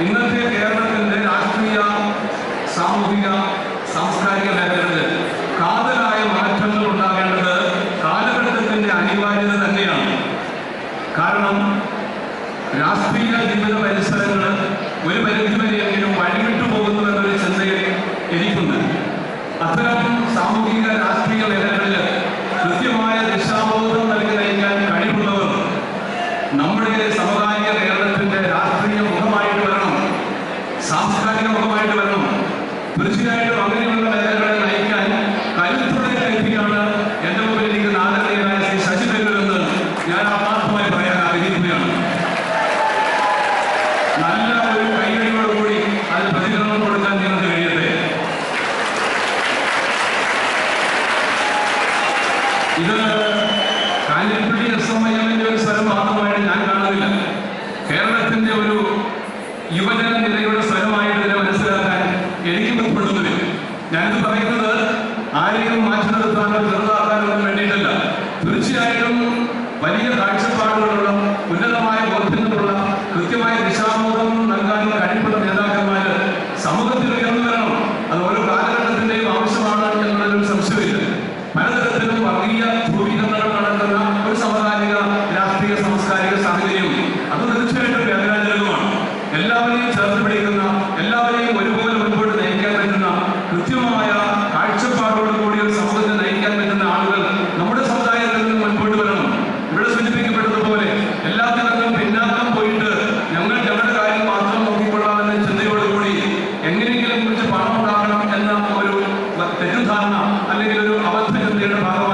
ഇന്നത്തെ കേരളത്തിന്റെ രാഷ്ട്രീയ സാമൂഹിക സാംസ്കാരിക മേഖലകളിൽ കാതലായ മാറ്റങ്ങൾ ഉണ്ടാകേണ്ടത് കാലഘട്ടത്തിന്റെ അനിവാര്യത തന്നെയാണ്. കാരണം രാഷ്ട്രീയ ജീവിത പരിസരങ്ങൾ ഒരു പരിധിവരെയെങ്കിലും വഴിവിട്ടു പോകുന്നു എന്നൊരു ചിന്തയിൽ എനിക്കുണ്ട് അത്തരം സാമൂഹിക രാഷ്ട്രീയ മേഖലകളിൽ കൃത്യമായ ദിശാബോധം നൽകി നയിക്കാൻ കഴിവുള്ളവർ നമ്മുടെ സമകാലിക വരണം സാംസ്കാരിക മുഖമായിട്ട് വരണം. തീർച്ചയായിട്ടും അങ്ങനെയുള്ള നേതാക്കളെ നയിക്കാൻ കരുത്തുള്ള വ്യക്തിയാണ് എന്റെ മുമ്പിൽ ഇരിക്കുന്ന ആദരണീയനായ ശ്രീ ശശി തരൂർ ഞാൻ ആത്മാർത്ഥമായി പറയാൻ ആഗ്രഹിക്കുകയാണ്. നല്ല ഒരു കൈവഴിയോടുകൂടി അതിന് പ്രതികരണം കൊടുക്കാൻ നിങ്ങൾക്ക് കഴിയട്ടെ. ഇത് കാഞ്ഞിരപ്പള്ളി എസ് എം ഐ എമ്മിന്റെ ഒരു സ്ഥലം മാത്രമായിട്ട് ഞാൻ കാണുന്നില്ല. കേരളത്തിന്റെ ഒരു യുവജന നിലയുടെ സ്ഥലമായിട്ട് ഇതിനെ മനസ്സിലാക്കാൻ എനിക്ക് ബുദ്ധിമുട്ടുന്നില്ല ഞാനിത് പറയുന്നത് ആരെയും മാറ്റി നിർത്താനോ ചെറുതാക്കാനോ ഒന്നും വേണ്ടിയിട്ടല്ല. തീർച്ചയായിട്ടും വലിയ കാഴ്ചപ്പാടുകളുള്ള ഉന്നതമായ ബോധ്യങ്ങളുള്ള കൃത്യമായ ദിശാബോധം നൽകാൻ കഴിവുള്ള നേതാക്കന്മാര് സമൂഹത്തിൽ ഉയർന്നു എല്ലാവരെയും ചേർത്ത് പിടിക്കുന്ന എല്ലാവരെയും ഒരുപോലെ മുൻപോട്ട് നയിക്കാൻ പറ്റുന്ന കൃത്യമായ കാഴ്ചപ്പാടോട് കൂടി ഒരു സമൂഹത്തെ നയിക്കാൻ പറ്റുന്ന ആളുകൾ നമ്മുടെ സമുദായത്തിൽ നിന്ന് മുൻപോട്ട് വരണം. ഇവിടെ സൂചിപ്പിക്കപ്പെട്ടതുപോലെ എല്ലാത്തിനും പിന്നാക്കം പോയിട്ട് ഞങ്ങൾ ഞങ്ങളുടെ കാര്യം മാത്രം നോക്കിക്കൊള്ളാമെന്ന ചിന്തയോടുകൂടി എങ്ങനെയെങ്കിലും കുറിച്ച് പണം ഉണ്ടാക്കണം എന്ന ഒരു തെറ്റിദ്ധാരണ അല്ലെങ്കിൽ ഒരു അബദ്ധ ചിന്തയുടെ ഭാഗമാണ്